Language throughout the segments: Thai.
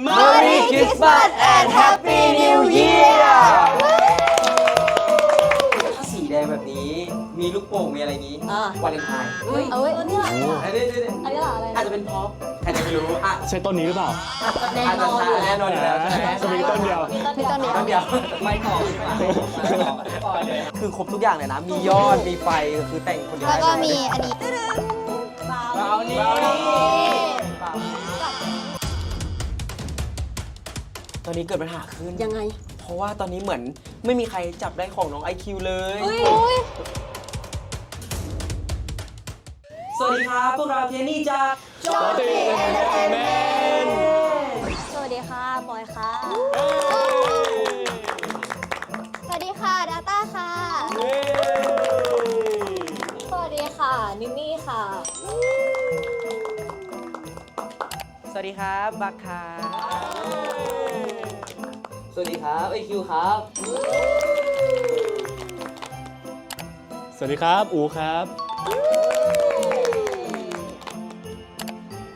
Merry Christmas and Happy New Year ถ้าสีแดงแบบนี้ มีลูกโป่งมีอะไรอย่างนี้อ่า วาเลนไทน์เฮ้ยเอาเว้ยอันนี้อะไรอะอันนี้อันนี้อันนี้อะไรอาจจะเป็นพ็อปใครจะไปรู้อะใช่ต้นนี้หรือเปล่าแน่อาจนจะอนใช่แน่นอนอยู่แล้วใช่ไหม จะมีต้นเดียว มีต้นเดียวต้นเดียวไม่ต่อดีกว่าไม่ต่อไม่ต่อเลยคือครบทุกอย่างเลยนะ มียอด มีไฟก็คือแต่งคนเดียวแล้วก็ได้มีเลยอันนี้เรานี่ ตอนนี้เกิดปัญหาขึ้น ยังไง เพราะว่าตอนนี้เหมือนไม่มีใครจับได้ของน้อง IQ เลย เฮ้ย สวัสดีครับ พวกเราเทนนี่จากจอร์ตีแมนสวัสดีค่ะบอยค่ะ สวัสดีค่ะดาต้าค่ะ สวัสดีค่ะนิมมี่ค่ะ สวัสดีครับบักครับ สวัสดีครับ IQ ครับ สวัสดีครับ อูครับ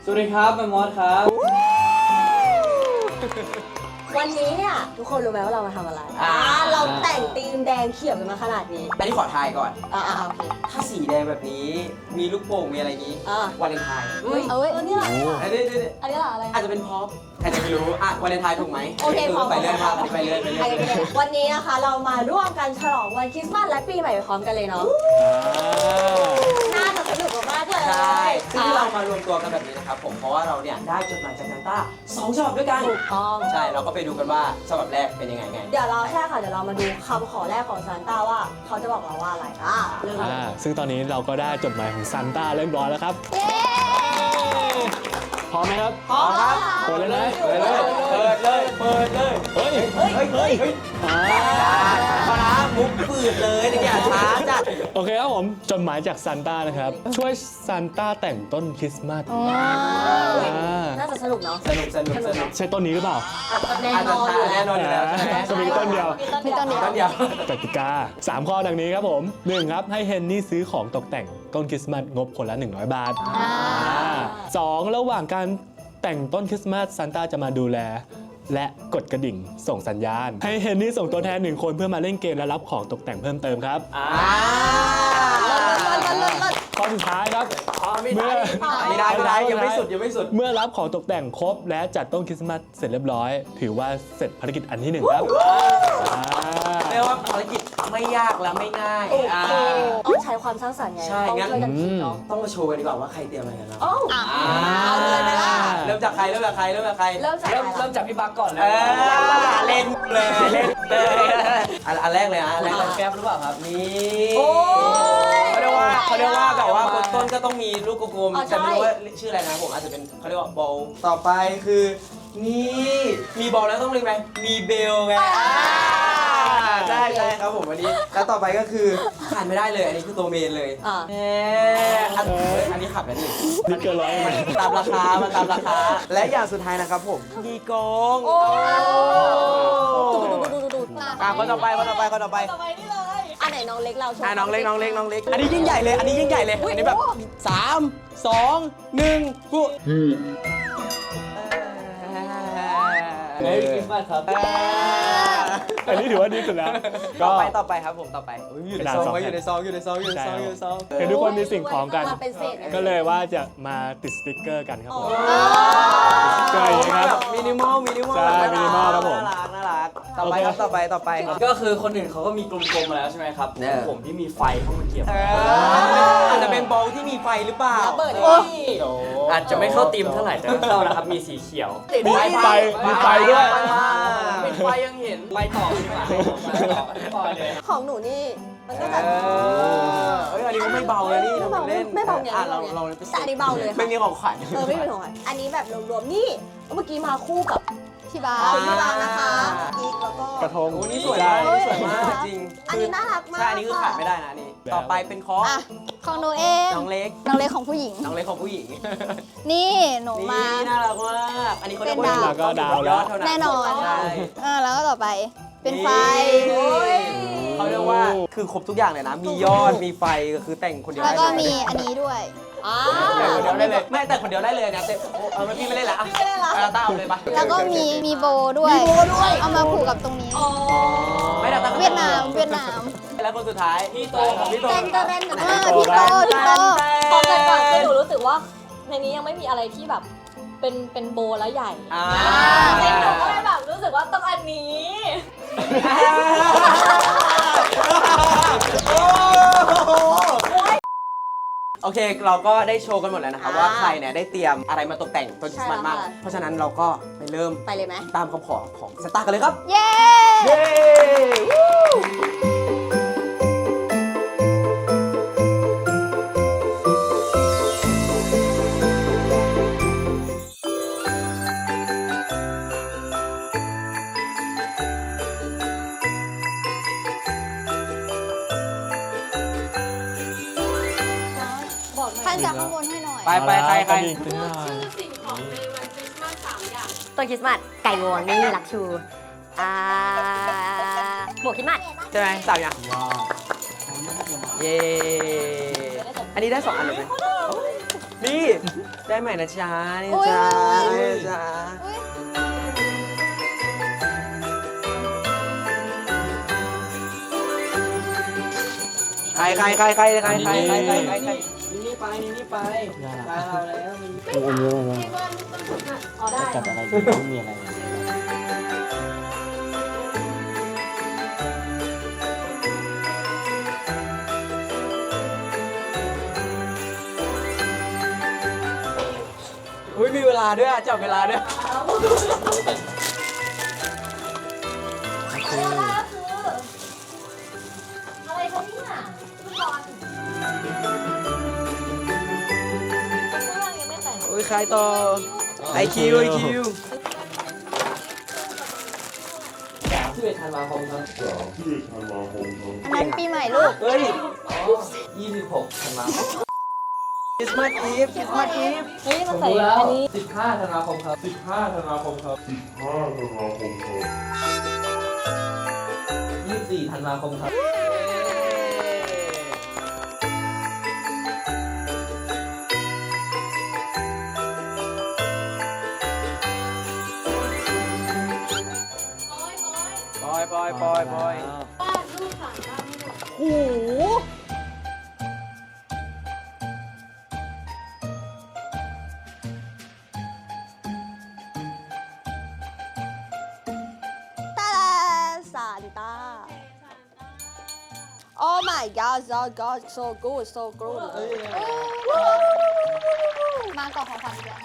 สวัสดีครับแมมมอสครับ วันนี้เนี่ยทุกคนรู้ไหมว่าเรามาทำอะไรอ่าเราแต่งธีมแดงเขียวกันมาขนาดนี้อันนี้ขอทายก่อน อ่าอ่าโอเค ถ้าสีแดงแบบนี้ มีลูกโป่งมีอะไรอย่างนี้อ่า วาเลนไทน์เฮ้ยเอาเว้ยอันนี้อะไรอะอันนี้อันนี้อันนี้อะไร อาจจะเป็นพ็อปใครจะไปรู้ อะวาเลนไทน์ถูกไหมโอเคพอไปเรื่อยมากอันนี้ไปเรื่อยไปเรื่อยไปเรื่อยวันนี้นะคะเรามาร่วมกันฉลองวันคริสต์มาสและปีใหม่ไปพร้อมกันเลยเนาะ ใช่ซึ่งที่เรามารวมตัวกันแบบนี้นะครับผมเพราะว่าเราเนี่ยได้จดหมายจากซานต้าสองฉบับด้วยกันถูกต้องใช่เราก็ไปดูกันว่าฉบับแรกเป็นยังไงไง เดี๋ยวเราแค่ค่ะเดี๋ยวเรามาดูคำขอแรกของซานต้าว่า เขาจะบอกเราว่าอะไรอะเริ่มเลยอ่าซึ่งตอนนี้เราก็ได้จดหมายของซันต้าเรียบร้อยแล้วครับพร้อมไหมครับพร้อมครับเปิดเลยไหมเปิดเลย เปิดเลย เปิดเลย เฮ้ย เฮ้ย เฮ้ยเฮ้ยอ่า มานะมุกปืดเลยตะกี้ช้าจัดโอเคครับผมจดหมายจากซันต้านะครับ ช่วยซันต้าแต่งต้นคริสต์มาสอ่าน่าจะสนุกเนาะสนุกสนุกสนุกใช่ต้นนี้หรือเปล่าแน่อาจนจะอนช้าแน่นอนอยู่แล้วใช่ไหมจะมีต้นเดียว มีต้นเดียว ต้นเดียว กติกา 3 ข้อดังนี้ครับผม 1. ครับ ให้เฮนนี่ซื้อของตกแต่งต้นคริสต์มาสงบคนละ 100 บาทอ่าสองระหว่างการแต่งต้นคริสต์มาสซานต้าจะมาดูแล และกดกระดิ่งส่งสัญญาณ ให้เฮนนี่ส่งตัวแทนหนึ่งคนเพื่อมาเล่นเกมและรับของตกแต่งเพิ่มเติมครับ อ่า ข้อสุดท้ายครับอ๋อไม่เมื่ได้อไม่ได้ไม่ได้ยังไม่สุดยังไม่สุด เมื่อรับของตกแต่งครบและจัดต้นคริสต์มาสเสร็จเรียบร้อย ถือว่าเสร็จภารกิจอันที่หนึ่งครับอ่า เรียกว่าภารกิจไม่ยากและไม่ง่ายอ่า ต้องใช้ความสร้างสรรค์ไงใช่ต้องงั้น ช่วยกันคิดเนาะต้องมาโชว์กันดีกว่าว่าใครเตรียมอะไรกันแล้วโอ้อะเอาเลยไหมล่ะ เริ่มจากใครเริ่มจากใครเริ่มจากใครเริ่มจากเริ่มอะไรเริ่มจากพี่บักก่อนเลเอยอเล่นเลยเล่นเลยอันอันแรกเลยนะอันแรกเลยแก๊ปหรือเปล่าครับนี่โอ้ยเขาเรียก ว่าเขาเรียกว่าแบบว่าบนต้นก็ต้องมีลูกกลมอ๋อๆใช่แต่ไม่รู้ว่าชื่ออะไรนะผมอาจจะเป็นเขาเรียกว่าบอลต่อไปคือ นี่มีบอลแล้วต้องเรียกไหมมีเบลไงอ่าใช่ใช่ครับผมอันนี้แล้วต่อไปก็คือขาดไม่ได้เลยอันนี้คือตัวเมนเลยอะเอออันอันนี้ขับแล้วนี่นี่เกินร้อยไหมตามราคามาตามราคา และอย่างสุดท้ายนะครับผมดีกองโอ้โอ้ดูดูดูดูดูอะคนต่อไปคนต่อไปคนต่อไปต่อไปนี่เลยอัน ไหนน้องเล็กเราโชว์อะน้องเล็กน้องเล็กน้องเล็ก อันนี้ยิ่งใหญ่เลย อันนี้ยิ่งใหญ่เลย อันนี้แบบสามสองหนึ่งปุ๊เมรี่คริสต์มาสครับอั นนี้ถือว่าดีสุดแล้ว ต่ก็อไปต่อไปครับผมต่อไปอุ๊ยอยู่ในซองไว้อยู่ในซองอยู่ในซองอยู่ในซองอยู่ในซองเห็นทุกคนมีสิ่งของกัน มาเป็นเศษไงก็เลยว่าจะมาติดสติ๊กเกอร์กันครับผมอ๋อใช่ครับแบบมินิมอลมินิมอลใช่ minimal ครับผม น่ารักน่ารักต่อไปครับต่อไปต่อไปครับ ก็คือคนอื่นเขาก็มีกลมๆมาแล้วใช่ไหมครับเนี่ย ผมที่มีไฟเข้ามาเกี่ยวเอออาจจะเป็นบอลที่มีไฟหรือเปล่าระเบิดโอ้นี่อาจจะไม่เข้าตีมเท่าไหร่แต่ก็เข้านะครับมีสีเขียวมีไฟมีไฟด้วย เป็นไฟยังเห็น ไปต่อดีกว่าไปต่อไปต่อเลยของหนูนี่ มันก็เอจะอเอ้ยอันนี้ก็ไม่เบาเลยนี่ไม่เบาทำป็นเล่นไม่เบาไงอะไม่เราเบาไงเราแต่อันนี้เบาเลยค่ะ ไม่มีของขวัญ เออไม่เป็นของอันนี้แบบรวมๆนี่ เมื่อกี้มาคู่กับ พี่บ้าคุณพี่บางนะคะอีกแล้วก็ กระทง โอ้นี่สวยมากใช่นี่สวยมากจริงอันนี้น่ารักมาก ใช่อันนี้คือขาดไม่ได้นะอันนี่แบบต่อไปเป็นคอร์สอะของหนูเองน้องเล็ก น้องเล็กของผู้หญิง น้องเล็กของผู้หญิง นี่หนูนี่มาน่ารักมาก อันนี้เขาเรียกว่าเป็นดาวแล้วก็ดาวแล้วยอเท่าแน่นอน ใช่อ่าแล้วก็ต่อไปเป็นไฟ โอ้ย เขาเรียกว่าคือครบทุกอย่างเลยนะ มียอด มีไฟก็คือแต่งคนเดียวแล้วได้ก็เลยมีอันนี้ด้วย อ่อ่าแต่ คนเดียวได้เลย ไม่แต่คนเดียวได้เลยนะแต่โอ้เอาไม่พี่ไม่เล่นละอะไม่ได้ละเอาตาเอาเลยปะแล้วก็มีมีโบด้วย มีโบด้วย เอามาผูกกับตรงนี้อ๋อไม่ได้ตาเวียดนาม เวียดนามแล้วคนสุดท้ายพี่โตพี่โตเต้นก็เต้นกันเอนะอพี่โตพี่โตพอเกิดก่อนคือหนูรู้สึกว่าในนี้ยังไม่มีอะไรที่แบบเป็นเป็นโบแล้วใหญ่อ่าในหนูก็เลยแบบรู้สึกว่าต้องอันนี้โอ เค เราก็ได้โชว์กันหมดแล้วนะครับอ่าว่าใครเนี่ยได้เตรียมอะไรมาตกแต่งต้นคริสต์มาสใช่แล้วมากค่ะ เพราะฉะนั้นเราก็ไปเริ่มไปเลยไหมตามคำขอของสตาร์กันเลยครับ เย้ เย้ ไปไปใครใครกระดิ่งขึ้นหน่อยต้นคริสต์มาสไก่งวงนี่ลักชูอ่าหมวกคริสต์มาสใช่ไหมสามอย่างว้าวเย้อันนี้ได้สองอันเลยไหมนี่ได้ใหม่นะจ๊ะนี่จ้าอุ๊ยนี่จ้าอุ๊ยใครใครใครใครใครใครใครใครใครใครนี่นี่ ไปนี่นี่ไปไปเอาแล้วนี่อ๋อได้จัดอะไรดีไม่มีอะไรอุ้ยมีเวลาด้วยจับเวลาด้วย ใครต่อไอคิวไอคิวที่เป็นธันวาคมครับอันนั้นปีใหม่ลูก เฮ้ยยี่สิบหกธันวาคมคริสต์มาสอีฟคริสต์มาสอีฟเฮ้ยมันใส่อันนี้สิบห้าธันวาคมครับสิบห้าธันวาคมครับยี่สิบสี่ธันวาคมครับ god so god so good so good มาก่อนของขวัญกัน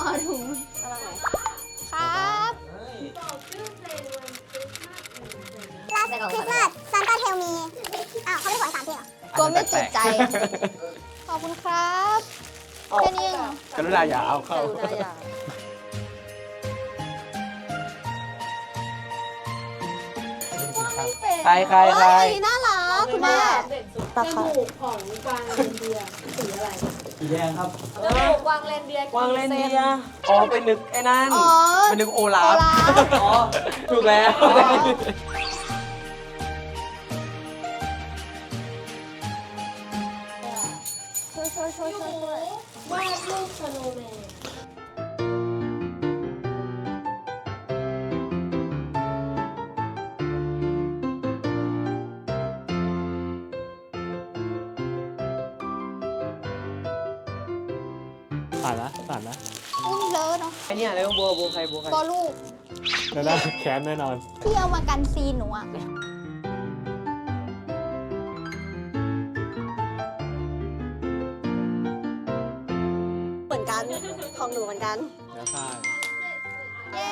อ๋อถุงอะไรครับลาสคริสต์มาสซานต้าเทลมีอ้าวเขาไม่ได้ขอให้สามเพลงเหรอกลัวไม่จุใจ ขอบคุณครับแค่นี้เองเหรอกรุณาอย่าเอาเข้า กรุณาอย่า ใครใครใครเอ้ยน่ารักคุณแม่ตาค่ะสีแดงครับจมูกวางเลนเดียร์วางเล่นเดียอ๋อไปนึกไอ้นั่นอ๋อ ไปนึกโอลาฟโอลาฟ อ๋อถูกแล้ว ช่วยช่วยช่วยช่วยช่วยผ่ เนาะไอเนี่ยอะไรวะบัวบัวใครบัวใครก็ลูกแล้วได้แค้นแน่นอนพี่เอามากันซีนหนูอะเหมือนกันของหนูเหมือนกัน แล้วใช่เย้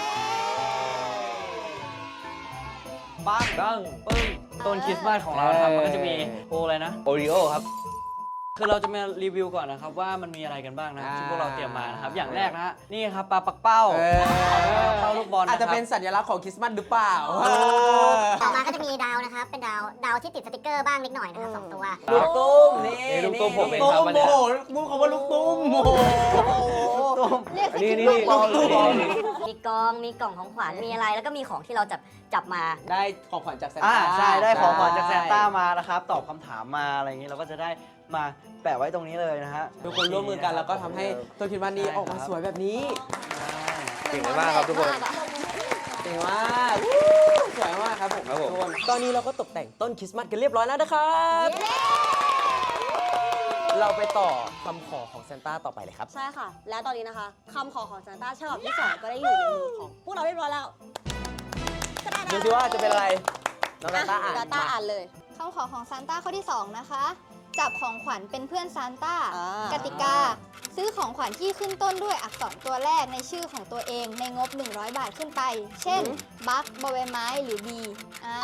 ปังปังปึ้งต้นคริสต์มาสของเรานะครับมันก็จะมีโออะไรนะ โอริโอครับ คือเราจะมารีวิวก่อนนะครับว่ามันมีอะไรกันบ้างนะที่พวกเราเตรียมมานะครับอย่างแรกนะฮะนี่ครับปลาปักเป้าเออเป้าลูกบอลอาจนะคจะรับเป็นสัญลักษณ์ของคริสต์มาสหรือเปล่า ต่อมาก็จะมีดาวนะครับ เป็นดาวดาวที่ติดสติกเกอร์บ้างนิดหน่อยนะครับสองตัว ลูกตุ้มนี่นี่ลูกตุ้มผมเองลูกครับตุ้มวันเนี้โอ้ยโหมุกเขาว่าลูกตุ้มโอ้โหเรียกให้นี่คิดนี่ลูกบอลลูกตุ้ม มีกองมีกล่องของขวัญมีอะไร แล้วก็มีของที่เราจับจับมา ได้ของขวัญจากแซนอ่าต้า ใช่ได้ของขวัญจากแซนต้ามานะครับ ตอบคำถามมาอะไรอย่างนี้เราก็จะได้ มาแปะไว้ตรงนี้เลยนะฮะทุกคนร่วมมือกันแล้วก็ทำให้ต้นคริสต์มาสนี้ออกมาสวยแบบนี้เก่งมากครับทุกคนเก่งมากวู้สวยมากครับผมครับผม ทุกคนตอนนี้เราก็ตกแต่งต้นคริสต์มาสกันเรียบร้อยแล้วนะครับ เราไปต่อคำขอของซานต้าต่อไปเลยครับ ใช่ค่ะ และตอนนี้นะคะคำขอของซานต้าฉบับที่สองก็ได้อยู่ในมือของพวกเราเรียบร้อยแล้วดูสิว่าจะเป็นอะไรน้องซานต้าอ่านซานต้ามา อ่านเลย คำขอของซานต้าข้อที่ 2 นะคะ จับของขวัญเป็นเพื่อนซานต้า อ่ากติกา ซื้อของขวัญที่ขึ้นต้นด้วยอักษรตัวแรกในชื่อของตัวเองในงบ 100 บาทขึ้นไป เช่น บัคบอใบไม้หรือบีอ่า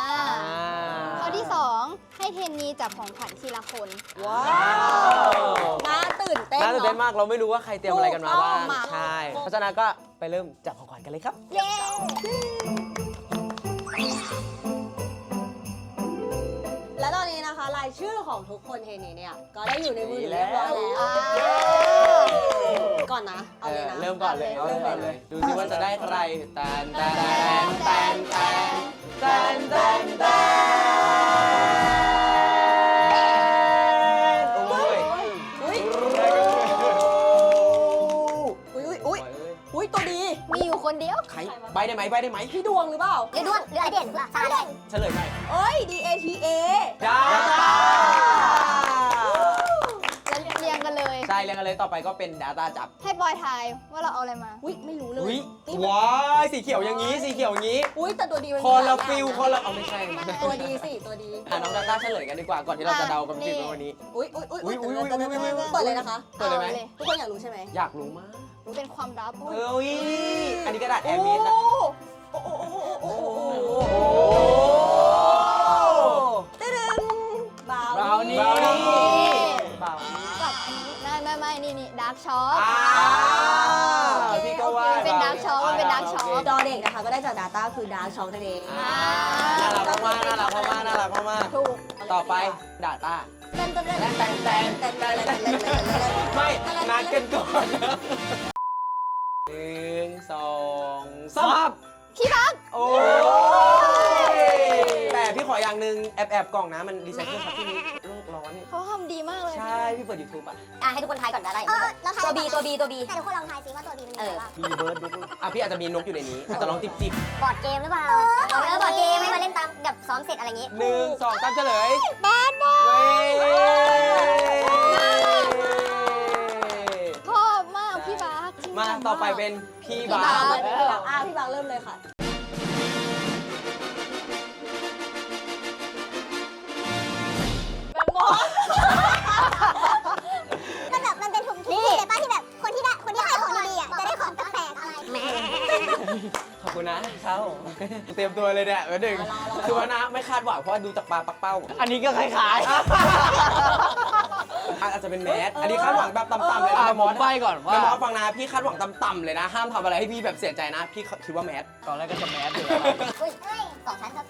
ข้อที่ 2 ให้เทนนีจับของขวัญทีละคน ว้าวน่าตื่นเต้นน่าตื่นเต้นเนาะ มากเราไม่รู้ว่าใครเตรียมอะไรกันมาบ้างถูกต้องมา ใช่เพราะฉะนั้นก็ไปเริ่มจับของขวัญกันเลยครับ เย้ ชื่อของทุกคนเทนี้เนี่ย ก็ได้อยู่ในมือเรียบร้อยแล้วก่อนนะ เอาเลยนะ เริ่มก่อนเลยเริ่มก่อนเลย ดูสิว่าจะได้ใครแตนแตนแตนแตนแตนแตนแตนโอ้ยอุ้ยอุ้ยอุ้ยอุ้ยตัวดี มีอยู่คนเดียวใครใบได้ไหมใบได้ไหมพี่ดวงหรือเปล่าหรือด้วนหรือไอเด่นซาเด่นเฉลยหน่อยเอ้ย D ต่อไปก็เป็น Data จับให้บอยทายว่าเราเอาอะไรมา อุ้ยไม่รู้เลยอุ้ยนี่มันว้ายสีเขียวอย่างนี้สีเขียวอย่างนี้ อุ้ยแต่ตัวดีมันคอลลามีหายฟิลอย่างคอลลาเอาไม่ใช่ตัวดีสิตัวดีอะน้องดาต้าเฉลยกันดีกว่าก่อนที่เราจะเดากันนี่ผิดในวันนี้ อุ้ยอุ้ยอุ้ยอุ๊ยอุ๊ยอุ๊ยอุ๊ยอุ๊ยอุ๊ยเปิดเลยนะคะเปิดเลยไหม อาเลยทุกคนอยากรู้ใช่ไหมอยากรู้มากรู้เป็นความลับเอ้ยอันนี้กระดาษแอโอ้ร์เมสนะ โอ้โอ้โอ้โอ้โอ้โอ้ตึ้งบาวบราวนี่ บราวนี่าร์กช็อปอ่าพี่ก็ว่ามันเป็นดาร์กช็อปมันเป็นดาร์กช็อป จอเด็กนะคะก็ได้จาก Data คือ Dark Shock นั่นเองอ่า น่ารักมากๆน่ารักมากๆน่ารักมากถูกๆต่อไป Data เต้นเต้นเต้นแตนแตนแตนแตนแตนแตนแตนไม่นัดกันก่อนหนึ่งสองสามพี่บักโอ้ยแต่พี่ขออย่างหนึ่งแอบแอบกล่องนะมันรีไซเคิลครับที่นี้โลกร้อน เขาทำดีมากเลยใช่พี่เปิด YouTube อะอะให้ทุกคนทายก่อนได้เออแล้วใครตัวบีตัวบีตัวบี แต่ทุกคนลองทายซิว่าตัวบีมันมีอะไรบ้างมีเบิร์ดด้วยอะพี่อาจจะมีนกอยู่ในนี้อาจจะลองจิบจิบบอร์ดเกมหรือเปล่า เออบอร์ดเกมให้มาเล่นตามแบบซ้อมเสร็จอะไรอย่างงี้หนึ่งสองสามเฉลยบ้านบอเว้ยยชอบมากพี่บักจริงมาจังต่อไปเป็นพี่พี่บาบางสพี่บางอะพี่บางเริ่มเลยค่ะ เตรียมตัวเลยเนี่ยเบอร์หนึ่งคือว่านะไม่คาดหวังเพราะว่าดูจากปลาปักเป้า อันนี้ก็คล้ายอาจจะเป็นแมสอันนี้คาดหวังแบบต่ำๆเลยๆอะนะผมอสใบก่อนแม่ว่ามอสฟังนะพี่คาดหวังต่ำๆเลยนะ ห้ามทำอะไรให้พี่แบบเสียใจนะ พี่คิดว่าแมส ตอนแรกก็จะแมสอยู่แล้วอุ้ยเอ้ยสองชั้นครับ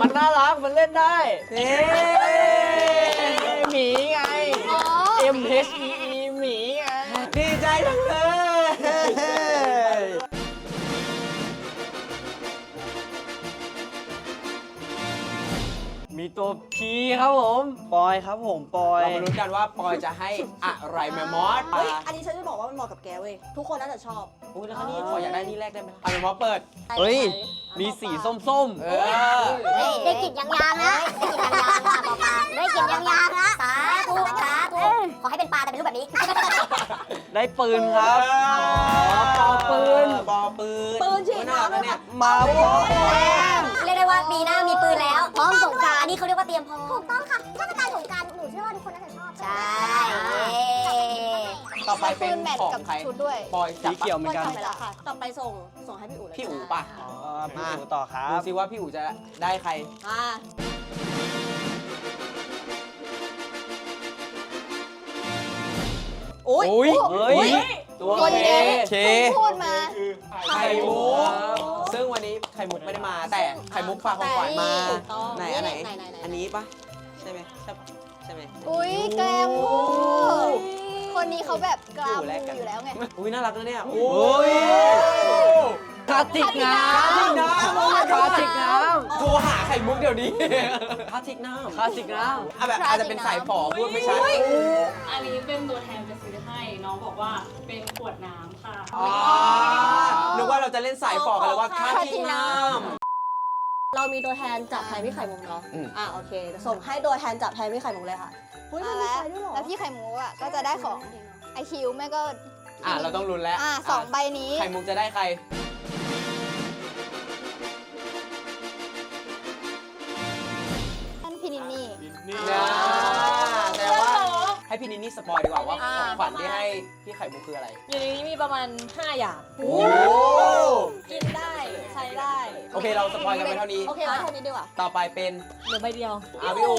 มันน่ารักมันเล่นได้เฮ้หมีไง อ๋อ M H E E มีตัว P ครับผมปอยครับผมปอยเรามาลุ้นกันว่าปอยจะให้อะไรแมมมอสเฮ้ย อันนี้ฉันจะบอกว่ามันเหมาะกับแกเว้ย ทุกคนน่าจะชอบอุ้ยแล้วคันนี้ขออยากได้นี่แรกได้ไหมอะแมมมอสเปิด เฮ้ย มีสีส้มเออเฮ้ยได้กลิ่นยางๆนะได้กลิ่นยางๆนะหมอปลาได้กลิ่นยางๆนะสาธุสาธุขอให้เป็นปลาแต่เป็นรูปแบบนี้ๆได้ปืนครับปอปืนปอปืนปืนฉีดโอ้ยน่ารักนะเนี่ยมาพร้อมเรียกได้ว่าปีหน้ามีปืนแล้วพร้อม พร้อมถูกต้องค่ะเทศกาลสงกรารหนูเชื่อว่าทุกคนน่าจะชอบใช่ ต่อไปเป็นปืนแมทของกับใครชุดด้วยปอยจัสีบเขียวเหมือนกันทำไปแล้วค่ะ ต่อไปส่ง ส่งให้พี่อู๋เลยพี่อู๋ป่ะอ๋อพี่อู๋ต่อครัดูบสิว่าพี่อู๋จะได้ใคร อ่าโอ้ยอุ้ย เฮ้ย ตัวคนเคเด็กเคพิ่งพูดมา ไข่มุกซึ่งวันนี้ ไข่มุกไม่ได้มา แต่ไข่มุกฝากของขวัญมา ถูกต้องไหนอันไหน ไหนไหนไหน อันนี้ปะใช่ไหมใช่ปะใช่ไหม อุ้ยแกรมพูดคนนี้เขาแบบกลามอยู่แลกกันอยู่แล้วไง อุ้ยน่ารักนะเนี่ย โอ้ยคลาสสิกน้คลาสสิกน้ำำคลาสสิกน้โทรหาไข่มุกเดี๋ยวนี้คลาสสิกน้ำคลาสสิกน้ำอะแบบอาจจะเป็นสายฝอพูดไม่ชัด อันนี้เป็นตัวแทนจะซื้อให้ น้องบอกว่าเป็นขวดน้ำค่ะ อ๋อ นึกว่าเราจะเล่นสายฝอกันเลยว่าคลาสสิกน้เรามีตัวแทนจับแทนพี่ไข่มุกเนาะอืมอะโอเคส่งให้ตัวแทนจับแทนพี่ไข่มุกเลยค่ะเฮ้ยอะมันมีแล้วใครด้วยเหรอแล้วพี่ไข่มุกอะก็จะได้ของไอคิวแม่ก็ำอะเราต้องลุ้นแล้วอะสองใบนี้ไข่มุกจะได้ใคร ให้พี่นินนี่สปอยดีกว่าว่าของขวัญที่ให้พี่ไข่มุกคืออะไร อยู่ในนี้มีประมาณ 5 อย่าง โอ้กินได้ใช้ได้โอเคเราสปอยกันไปเท่านี้ โอเคไว้เท่านี้ดีกว่าต่อไปเป็นเหลือใบเดียว อาพี่โอ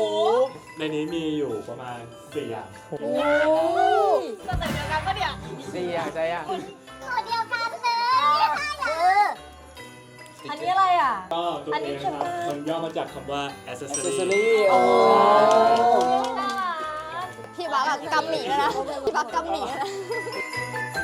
ในนี้มีอยู่ประมาณ4อย่างก็แต่เดียวกันก็เดี๋ยวสี่อย่างใจอะตัวเดียวกันเลยอันนี้อะไรอะ ก็ตัวอันเอนี้งคือครับ มันย่อมาจากคำว่าอ c เซ accessory สซอรี่โอ้น่ารัก พี่บักแบบกำหนีแล้วนะพี่บักกำหนีแล้วนะ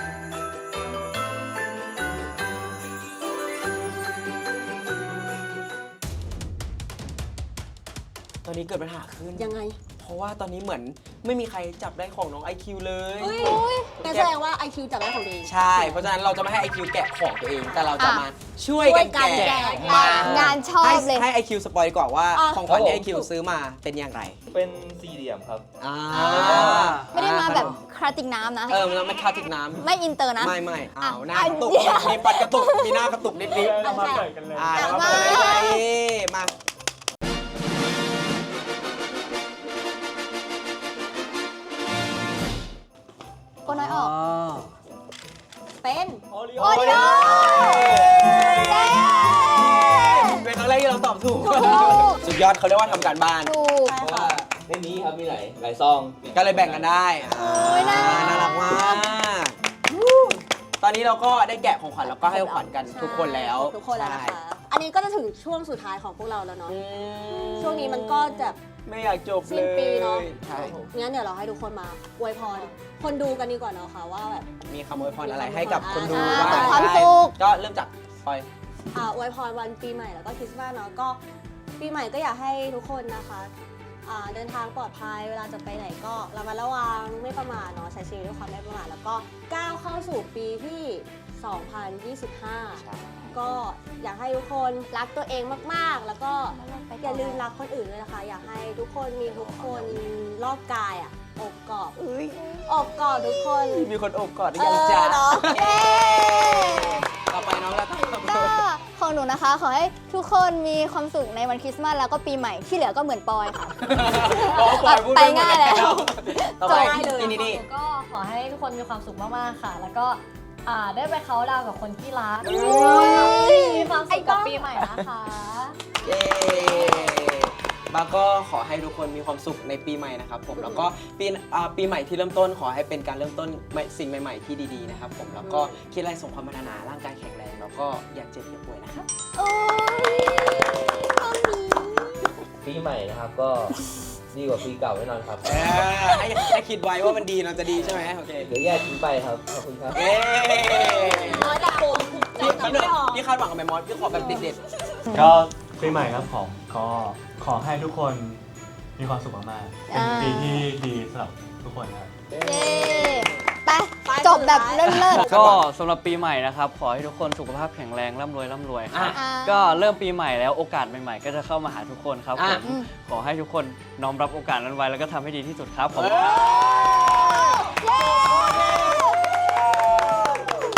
ตอนนี้เกิดปัญหาขึ้น ยังไงเพราะว่าตอนนี้เหมือนไม่มีใครจับได้ของน้อง IQ เลยเฮ้ยงั้นแสดงว่า IQ จับได้ของดีใช่ เพราะฉะนั้นเราจะไม่ให้ IQ แกะของตัวเอง แต่เราจะมาช่วยกันช่วยกันแกะแกะมางานชอบให้เลย ให้ IQ สปอยดีกว่าว่า อะ ของขวัญที่ IQ ซื้อมาเป็นอย่างไร เป็นสี่ เหลี่ยมครับ อ่าไม่ได้มาแบบคราติกน้ำนะ เออมันไม่คาติกน้ำไม่อินเตอร์นะ ไม่ไม่อ้าวหน้ากระตุก มีปัดกระตุก มีหน้ากระตุกนิดนิดเรามาเปิดกันเลยอ่าอะแล้วมามาเลยมาโอ้น้อยออก เป็นโอ้ดีโอ้เป็นครั้งแรกที่เราตอบถูก สุดยอดเขาเรียกว่าทำการบ้าน ถูก นนี้ครับมีหลายหลายซองก็เลยแบ่งกันได้อ่าน่ารัก น่ารักมากตอนนี้เราก็ได้แกะของขวัญแล้วก็ให้ของขวัญกันทุกคนแล้วทุกคนแล้วนะใช่คะ อันนี้ก็จะถึงช่วงสุดท้ายของพวกเราแล้วเนาะอืมช่วงนี้มันก็จะ ไม่อยากจบสิ้เลนยปีเนาะใช่งั้นเดี๋ยวเราให้ทุกคนมาอวยพร คนดูกันดีกว่าเนาะค่ะว่าแบบ มีคำอวยพรอะไรให้กับคนดูอ่าบ้างความได้สุข ก็เริ่มจากปอย อ่าอวยพรวันปีใหม่แล้วก็คริสต์มาสเนาะก็ปีใหม่ก็อยากให้ทุกคนนะคะ อ่าเดินทางปลอดภัยเวลาจะไปไหนก็ระมัดระวังไม่ประมาทเนาะใช้ชีวิตด้วยความไม่ประมาทแล้วก็ก้าวเข้าสู่ปีที่ 2025 ก็อยากให้ทุกคนรักตัวเองมากๆ แล้วก็อย่าลืมรักคนอื่นด้วยนะคะ อยากให้ทุกคนมีทุกคนรอบกายอะอบกอดอบกอดทุกคน มีคนโอบกอดหรือเอยังอจ๊ะเนาะเย้ต่อ ไปน้องละก็ของหนูนะคะ ขอให้ทุกคนมีความสุขในวันคริสต์มาสแล้วก็ปีใหม่ที่เหลือก็เหมือนปอยค่ะอ๋อปอยพูดไปง่ายแล้วต่อไปง่ายเลยนี่นี่นี่ก็ขอให้ทุกคนมีความสุขมากๆค่ะ แล้วก็อ่าได้ไปเขาน์ดาวน์กับคนที่รักมีความสุขกับปีใหม่นะคะ เย้ บาก็ขอให้ทุกคนมีความสุขในปีใหม่นะครับผมแล้วก็ปีอ่าปีใหม่ที่เริ่มต้นขอให้เป็นการเริ่มต้นใหม่สิ่งใหม่ ๆที่ดีๆนะครับผมแล้วก็คิดอะไรสมความปรารถนาร่างกายแข็งแรงแล้วก็อย่าเจ็บอย่าป่วยนะครับ โอ้ยตอนนี้ปีใหม่นะครับก็ ดีกว่าปีเก่าแน่นอนครับเออให้ให้คิดไว้ว่ามันดีเราจะดีใช่ไหมโอเคเดี๋ยวแยกทิ้งไปครับขอบคุณครับ เย้น้อยแต่ผมพี่จำไม่ออกพี่คาดหวังกับแมมอสพี่ขอแบบเด็ดก็ ปีใหม่ครับผมก็ขอให้ทุกคนมีความสุขมากๆเป็นปีที่ดีสำหรับทุกคนครับ เย้ไปจบแบบเลิศก็สำหรับปีใหม่นะครับ ขอให้ทุกคนสุขภาพแข็งแรงร่ำรวยร่ำรวยครับๆอ่าก็เริ่มปีใหม่แล้วโอกาสใหม่ๆ ก็จะเข้ามาหาทุกคนครับผอะมขอให้ทุกคนน้อมรับโอกาสนั้นไว้แล้วก็ทำให้ดีที่สุดครับผม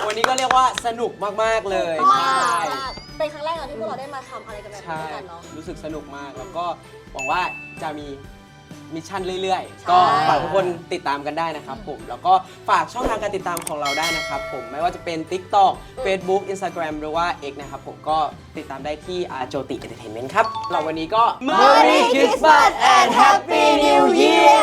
วันนี้ก็เรียกว่าสนุกมาก ๆ เลย มากใช่ เป็นครั้งแรกอะที่พวกเราได้มาทำอะไรกันแบบนี้ใช่ด้วยกันเนาะ รู้สึกสนุกมาก แล้วก็หวังว่าจะมีมิชชั่นเรื่อยใช่ๆก็ฝากทุกคนติดตามกันได้นะครับผม แล้วก็ฝากช่องทางการติดตามของเราได้นะครับผม ไม่ว่าจะเป็น TikTok Facebook Instagram หรือว่า X นะครับผมก็ติดตามได้ที่โจติเอนเตอร์เทนเมนต์ครับ เราวันนี้ก็ Merry Christmas and Happy New Year